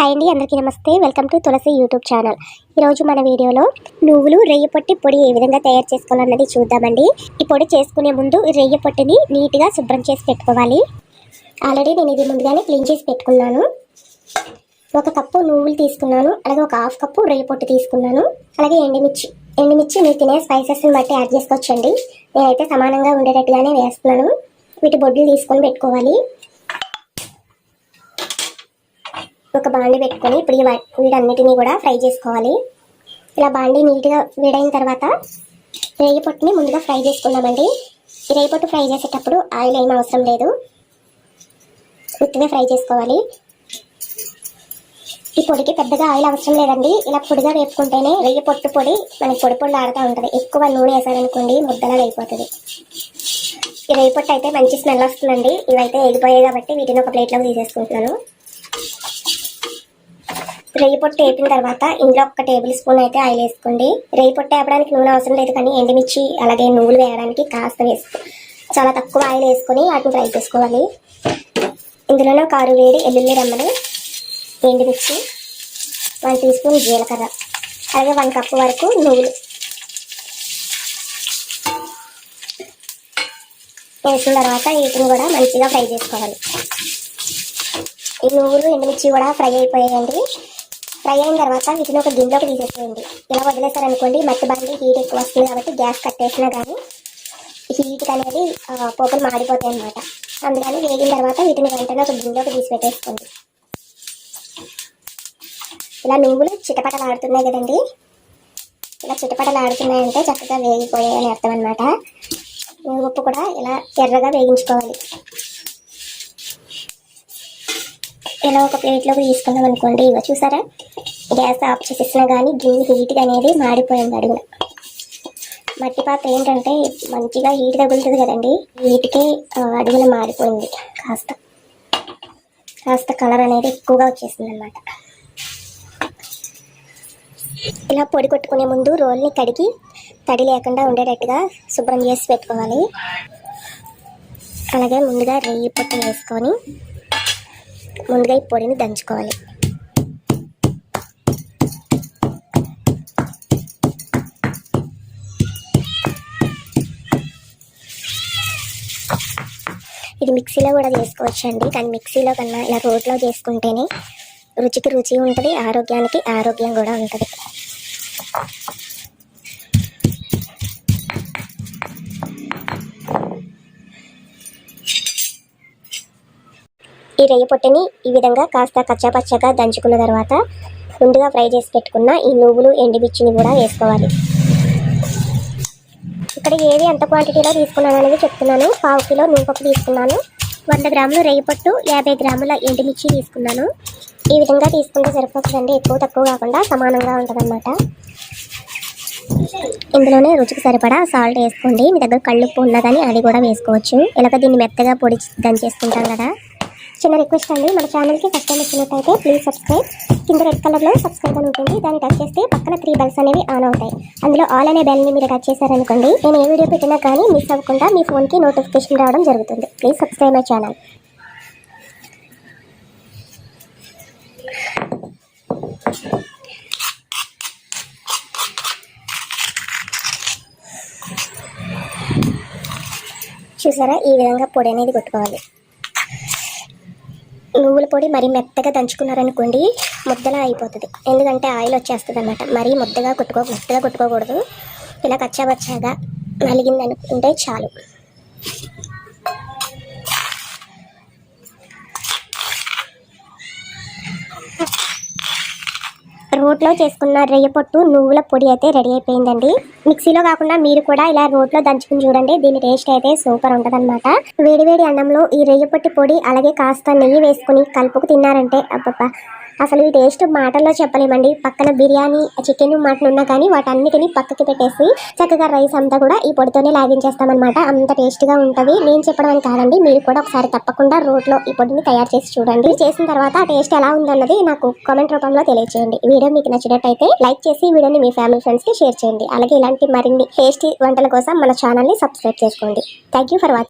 Hi అండి అందరికీ నమస్తే. Welcome to Tulasi YouTube channel ఈరోజు మన వీడియోలో నువ్వులు రెయ్యి పొట్టి పొడి ఏ విధంగా తయారు చేసుకోవాలన్నది చూద్దామండి. ఈ పొడి చేసుకునే ముందు ఈ రెయ్యి పొట్టిని నీట్గా శుభ్రం చేసి పెట్టుకోవాలి. ఆల్రెడీ నేను ఇది ముందుగానే క్లీన్ చేసి పెట్టుకున్నాను. ఒక కప్పు నువ్వులు తీసుకున్నాను. అలాగే ఒక హాఫ్ కప్పు రెయ్యి పొట్టు తీసుకున్నాను. అలాగే ఎండుమిర్చి ఎండుమిర్చి మీరు తినే స్పైసెస్ని బట్టి యాడ్ చేసుకోవచ్చండి. నేనైతే సమానంగా ఉండేటట్టుగానే వేస్తున్నాను. వీటి బొడ్లు తీసుకొని పెట్టుకోవాలి. ఒక బాండి పెట్టుకొని ఇప్పుడు ఈ వీటన్నిటిని కూడా ఫ్రై చేసుకోవాలి. ఇలా బాండి నీట్గా వేడైన తర్వాత రేగి పొట్టుని ముందుగా ఫ్రై చేసుకుందామండి. ఈ రేగి పొట్టు ఫ్రై చేసేటప్పుడు ఆయిల్ ఏం అవసరం లేదు. ఉత్తిగా ఫ్రై చేసుకోవాలి. ఈ పొడికి పెద్దగా ఆయిల్ అవసరం లేదండి. ఇలా పొడిగా వేపుకుంటేనే రేగి పొట్టు పొడి మనకి పొడి పొడి ఆడుతూ ఉంటుంది. ఎక్కువ నూనె వేసారనుకోండి ముద్దలా అయిపోతుంది. ఈ రేగి పొట్టు అయితే మంచి స్మెల్ వస్తుందండి. ఇవైతే ఎగిపోయాయి కాబట్టి వీటిని ఒక ప్లేట్లోకి తీసేసుకుంటున్నాను. రేయి పొట్టు వేపిన తర్వాత ఇందులో ఒక టేబుల్ స్పూన్ అయితే ఆయిల్ వేసుకోండి. రేయి పొట్టు వేపడానికి నూనె అవసరం లేదు కానీ ఎండుమిర్చి అలాగే నువ్వులు వేయడానికి కాస్త వేసుకో. చాలా తక్కువ ఆయిల్ వేసుకొని వాటిని ఫ్రై చేసుకోవాలి. ఇందులోనే కారు వేడి ఎల్లుల్లి రెమ్మలు ఎండుమిర్చి వన్ టీ స్పూన్ జీలకర్ర అలాగే వన్ కప్ వరకు నువ్వులు. వేసిన తర్వాత వీటిని కూడా మంచిగా ఫ్రై చేసుకోవాలి. ఈ నువ్వులు ఎండుమిర్చి కూడా ఫ్రై అయిపోయాయండి. ఫ్రై అయిన తర్వాత వీటిని ఒక గిన్నెలోకి తీసేసేయండి. ఇలా వదిలేసారనుకోండి మట్టి బండి హీట్ ఎక్కువ వస్తుంది కాబట్టి గ్యాస్ కట్టేసినా కానీ హీట్ అనేది పోపులు మాడిపోతాయి అన్నమాట. అందుకని వేగిన తర్వాత వీటిని వెంటనే ఒక గిన్నెలోకి తీసి పెట్టేసుకోండి ఇలా నువ్వులు చిటపటలాడుతున్నాయి కదండి. ఇలా చిటపటలాడుతున్నాయంటే చక్కగా వేగిపోయాయని అర్థం అనమాట ఉప్పు కూడా ఇలా ఎర్రగా వేగించుకోవాలి ఇలా ఒక ప్లేట్లోకి తీసుకున్నాం అనుకోండి. ఇవ్వ చూసారా? గ్యాస్ ఆఫ్ చేసేసినా కానీ గిన్నె హీట్గా అనేది మాడిపోయింది అడుగున. మట్టి పాత్ర ఏంటంటే మంచిగా హీట్ తగులుతుంది కదండి. హీట్కి అడుగున మారిపోయింది. కాస్త కాస్త కలర్ అనేది ఎక్కువగా వచ్చేసింది అనమాట ఇలా పొడి కొట్టుకునే ముందు రోల్ని కడిగి తడి లేకుండా ఉండేటట్టుగా శుభ్రం చేసి పెట్టుకోవాలి. అలాగే ముందుగా రెయ్యి పొట్టు వేసుకొని ముందుగా ఈ పొడిని దంచుకోవాలి. ఇది మిక్సీలో కూడా చేసుకోవచ్చు అండి కానీ మిక్సీలో కన్నా ఇలా రోట్లో చేసుకుంటేనే రుచికి రుచి ఉంటుంది ఆరోగ్యానికి ఆరోగ్యం కూడా ఉంటుంది. ఈ రొయ్య పొట్టని ఈ విధంగా కాస్త కచ్చాపచ్చగా దంచుకున్న తర్వాత ముందుగా ఫ్రై చేసి పెట్టుకున్న ఈ నువ్వులు ఎండుమిర్చిని కూడా వేసుకోవాలి. ఇక్కడ ఏవి ఎంత క్వాంటిటీలో తీసుకున్నాను అనేది చెప్తున్నాను. పావు కిలో నూనెపప్పు తీసుకున్నాను. వంద గ్రాములు రొయ్య పొట్టు యాభై గ్రాముల ఎండుమిర్చి తీసుకున్నాను. ఈ విధంగా తీసుకుంటే సరిపోతుందండి. ఎక్కువ తక్కువ కాకుండా సమానంగా ఉంటుందన్నమాట. ఇందులోనే రుచికి సరిపడా సాల్ట్ వేసుకోండి. మీ దగ్గర కళ్ళుప్పు ఉన్నా కానీ అది కూడా వేసుకోవచ్చు. ఇలాగ దీన్ని మెత్తగా పొడి దంచేసుకుంటాం కదా. చిన్న రిక్వెస్ట్ అండి. మన ఛానల్కి ఫస్ట్ టైం వచ్చినట్టయితే ప్లీజ్ సబ్స్క్రైబ్ కింద రెడ్ కలర్లో సబ్స్క్రైబ్ అని ఉంటుంది. దాన్ని టచ్ చేస్తే పక్కన త్రీ బెల్స్ అనేవి ఆన్ అవుతాయి. అందులో ఆల్ అనే బెల్ని మీరు టచ్ చేశారనుకోండి నేను ఏ వీడియో పెట్టినా కానీ మిస్ అవ్వకుండా మీ ఫోన్కి నోటిఫికేషన్ రావడం జరుగుతుంది. ప్లీజ్ సబ్స్క్రైబ్ మై ఛానల్ చూసారా? ఈ విధంగా పొడి అనేది కొట్టుకోవాలి. నువ్వుల పొడి మరీ మెత్తగా దంచుకున్నారనుకోండి ముద్దలా అయిపోతుంది. ఎందుకంటే ఆయిల్ వచ్చేస్తుంది అనమాట మరీ ముద్దగా కొట్టుకో మెత్తగా కొట్టుకోకూడదు. ఇలా కచ్చాబచ్చాగా నలిగింది అనుకుంటే చాలు. రోట్లో చేసుకున్న రెయ్య పొట్టు నువ్వుల పొడి అయితే రెడీ అయిపోయిందండి. మిక్సీలో కాకుండా మీరు కూడా ఇలా రోట్లో దంచుకుని చూడండి దీని టేస్ట్ అయితే సూపర్ ఉంటదన్నమాట. వేడి వేడి అన్నంలో ఈ రెయ్య పొట్టి పొడి అలాగే కాస్త నెయ్యి వేసుకుని కలుపుకు తిన్నారంటే అబ్బబ్బా అసలు ఈ టేస్ట్ మాటల్లో చెప్పలేమండి. పక్కన బిర్యానీ చికెన్ మటన్ ఉన్నా కానీ వాటన్నిటిని పక్కకి పెట్టేసి చక్కగా రైస్ అంతా కూడా ఈ పొడితోనే లాగించేస్తామన్నమాట. అంత టేస్ట్గా ఉంటుంది. నేను చెప్పడం అని కాదండి. మీరు కూడా ఒకసారి తప్పకుండా రోట్లో ఈ పొడిని తయారు చేసి చూడండి. చేసిన తర్వాత ఆ టేస్ట్ ఎలా ఉందన్నది నాకు కామెంట్ రూపంలో తెలియజేయండి వీడియో మీకు నచ్చినట్టయితే లైక్ చేసి వీడియోని మీ ఫ్యామిలీ ఫ్రెండ్స్కి షేర్ చేయండి. అలాగే ఇలాంటి మరిన్ని టేస్టీ వంటల కోసం మన ఛానల్ని సబ్స్క్రైబ్ చేసుకోండి. Thank you for watching